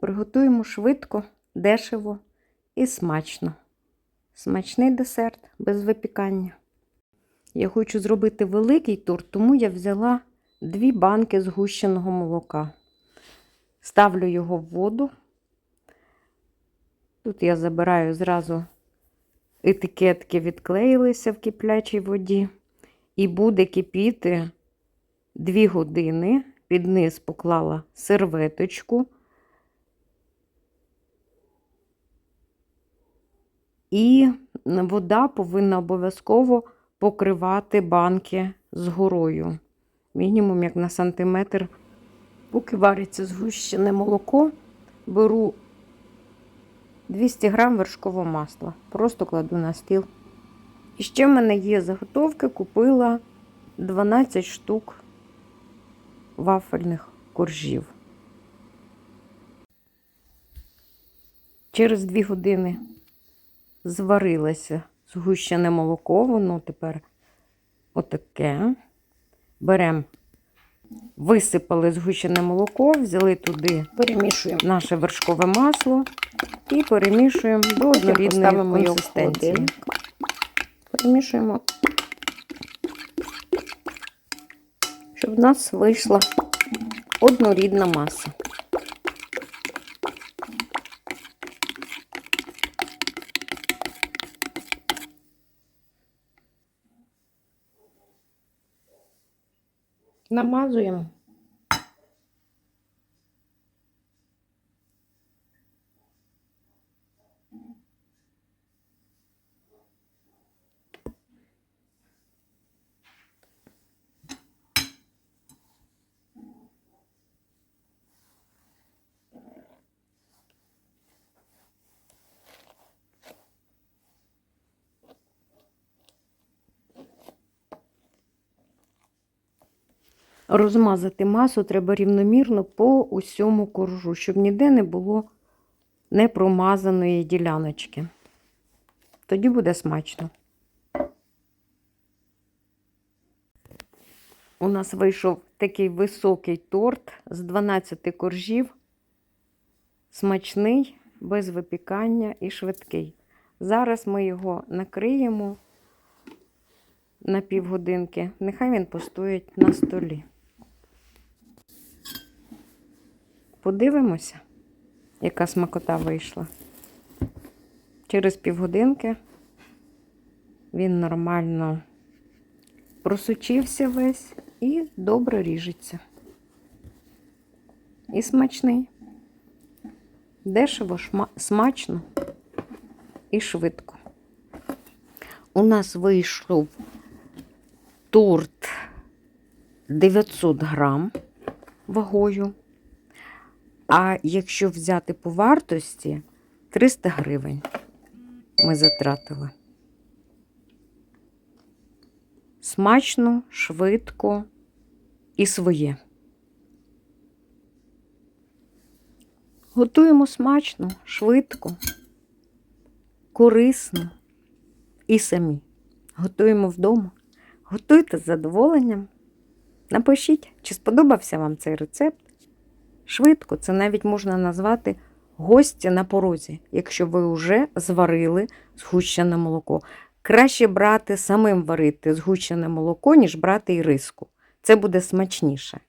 Приготуємо швидко, дешево і смачно. Смачний десерт без випікання. Я хочу зробити великий торт, тому я взяла дві банки згущеного молока. Ставлю його в воду. Тут я забираю зразу етикетки, відклеїлися в киплячій воді. І буде кипіти 2 години. Під низ поклала серветочку. І вода повинна обов'язково покривати банки з горою. Мінімум як на сантиметр. Поки вариться згущене молоко, беру 200 грам вершкового масла. Просто кладу на стіл. І ще в мене є заготовки, купила 12 штук вафельних коржів. Через 2 години зварилося згущене молоко, воно тепер отаке. Беремо, висипали згущене молоко, взяли туди, перемішуємо наше вершкове масло і перемішуємо до однорідної консистенції. Перемішуємо, щоб в нас вийшла однорідна маса. Намазуємо. Розмазати масу треба рівномірно по усьому коржу, щоб ніде не було непромазаної діляночки. Тоді буде смачно. У нас вийшов такий високий торт з 12 коржів. Смачний, без випікання і швидкий. Зараз ми його накриємо на півгодинки. Нехай він постоїть на столі. Подивимося, яка смакота вийшла. Через півгодинки він нормально просучився весь і добре ріжеться. І смачний. Дешево, смачно і швидко. У нас вийшов торт 900 грам вагою. А якщо взяти по вартості, 300 гривень ми затратили. Смачно, швидко і своє. Готуємо смачно, швидко, корисно і самі. Готуємо вдома. Готуйте з задоволенням. Напишіть, чи сподобався вам цей рецепт. Швидко, це навіть можна назвати гості на порозі, якщо ви вже зварили згущене молоко. Краще брати самим варити згущене молоко, ніж брати і риску. Це буде смачніше.